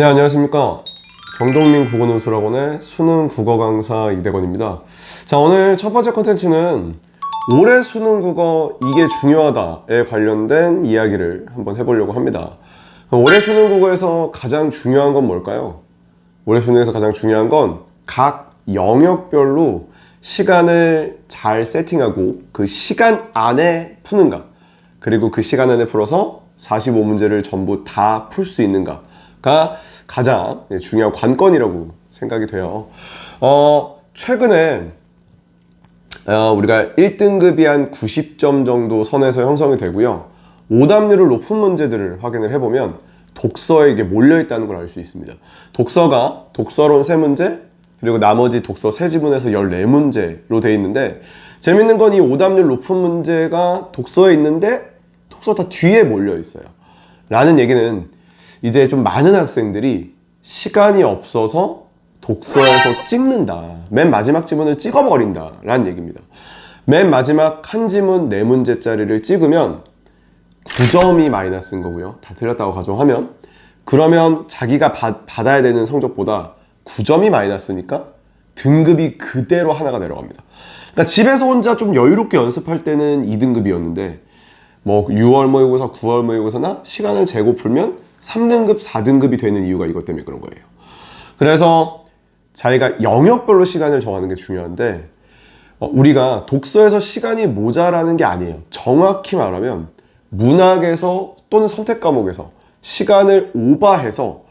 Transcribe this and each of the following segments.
네, 안녕하십니까. 정동민 국어논술학원의 수능 국어 강사 이대건입니다. 자, 오늘 첫 번째 컨텐츠는 올해 수능 국어 이게 중요하다에 관련된 이야기를 한번 해보려고 합니다. 올해 수능 국어에서 가장 중요한 건 뭘까요? 올해 수능에서 가장 중요한 건 각 영역별로 시간을 잘 세팅하고 그 시간 안에 푸는가 그리고 그 시간 안에 풀어서 45문제를 전부 다 풀 수 있는가 가 가장 중요한 관건이라고 생각이 돼요. 어, 최근에 어, 우리가 1등급이 한 90점 정도 선에서 형성이 되고요. 오답률을 높은 문제들을 확인을 해보면 독서에 이게 몰려있다는 걸 알 수 있습니다. 독서가 독서론 3문제, 그리고 나머지 독서 세 지문에서 14문제로 돼 있는데 재밌는 건 이 오답률 높은 문제가 독서에 있는데 독서 다 뒤에 몰려 있어요. 라는 얘기는 이제 좀 많은 학생들이 시간이 없어서 독서에서 찍는다. 맨 마지막 지문을 찍어버린다. 라는 얘기입니다. 맨 마지막 한 지문 네 문제짜리를 찍으면 9점이 마이너스인 거고요. 다 틀렸다고 가정하면. 그러면 자기가 받, 받아야 되는 성적보다 9점이 마이너스니까 등급이 그대로 하나가 내려갑니다. 그러니까 집에서 혼자 좀 여유롭게 연습할 때는 2등급이었는데 뭐 6월 모의고사, 9월 모의고사나 시간을 재고 풀면 3등급, 4등급이 되는 이유가 이것 때문에 그런 거예요. 그래서 자기가 영역별로 시간을 정하는 게 중요한데 어, 우리가 독서에서 시간이 모자라는 게 아니에요. 정확히 말하면 문학에서 또는 선택 과목에서 시간을 오버해서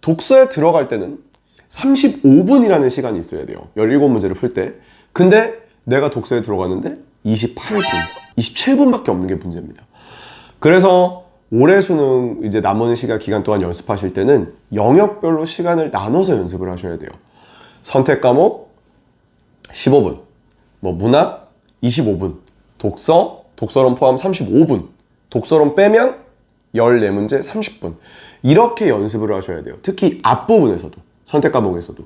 독서에 들어갈 때는 35분이라는 시간이 있어야 돼요. 17문제를 풀 때. 근데 내가 독서에 들어갔는데 28분, 27분밖에 없는 게 문제입니다. 그래서 올해 수능 이제 남은 시간 기간 동안 연습하실 때는 영역별로 시간을 나눠서 연습을 하셔야 돼요. 선택 과목 15분, 뭐 문학 25분, 독서, 독서론 포함 35분, 독서론 빼면 14문제 30분. 이렇게 연습을 하셔야 돼요. 특히 앞부분에서도, 선택 과목에서도.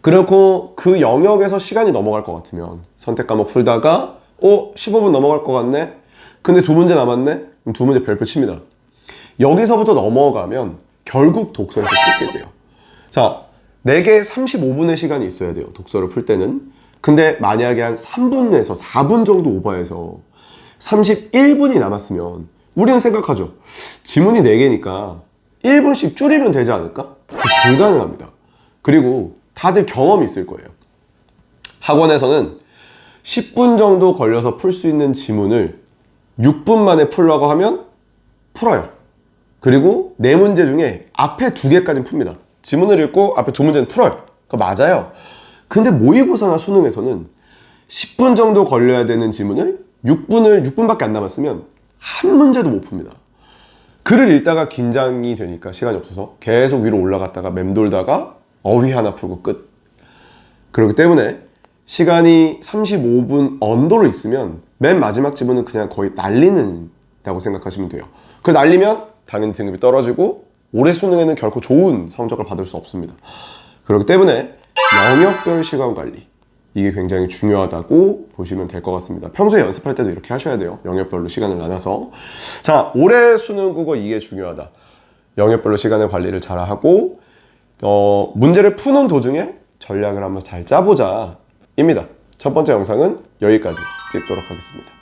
그리고 그 영역에서 시간이 넘어갈 것 같으면 선택 과목 풀다가 어? 15분 넘어갈 것 같네? 근데 두 문제 남았네? 그럼 두 문제 별표 칩니다. 여기서부터 넘어가면 결국 독서에서 찍게 돼요. 자, 4개 35분의 시간이 있어야 돼요. 독서를 풀 때는. 근데 만약에 한 3분에서 4분 정도 오버해서 31분이 남았으면 우리는 생각하죠. 지문이 4개니까 1분씩 줄이면 되지 않을까? 불가능합니다. 그리고 다들 경험이 있을 거예요. 학원에서는 10분 정도 걸려서 풀 수 있는 지문을 6분 만에 풀라고 하면 풀어요. 그리고 네 문제 중에 앞에 두 개까지는 풉니다. 지문을 읽고 앞에 두 문제는 풀어요. 그거 맞아요. 근데 모의고사나 수능에서는 10분 정도 걸려야 되는 지문을 6분을 6분밖에 안 남았으면 한 문제도 못 풉니다. 글을 읽다가 긴장이 되니까 시간이 없어서 계속 위로 올라갔다가 맴돌다가 어휘 하나 풀고 끝. 그렇기 때문에 시간이 35분 언더로 있으면 맨 마지막 지문은 그냥 거의 날리는다고 생각하시면 돼요. 그 날리면 당연히 등급이 떨어지고 올해 수능에는 결코 좋은 성적을 받을 수 없습니다. 그렇기 때문에 영역별 시간 관리 이게 굉장히 중요하다고 보시면 될 것 같습니다. 평소에 연습할 때도 이렇게 하셔야 돼요. 영역별로 시간을 나눠서. 자, 올해 수능 국어 이게 중요하다. 영역별로 시간의 관리를 잘 하고 어, 문제를 푸는 도중에 전략을 한번 잘 짜보자 입니다. 첫 번째 영상은 여기까지 찍도록 하겠습니다.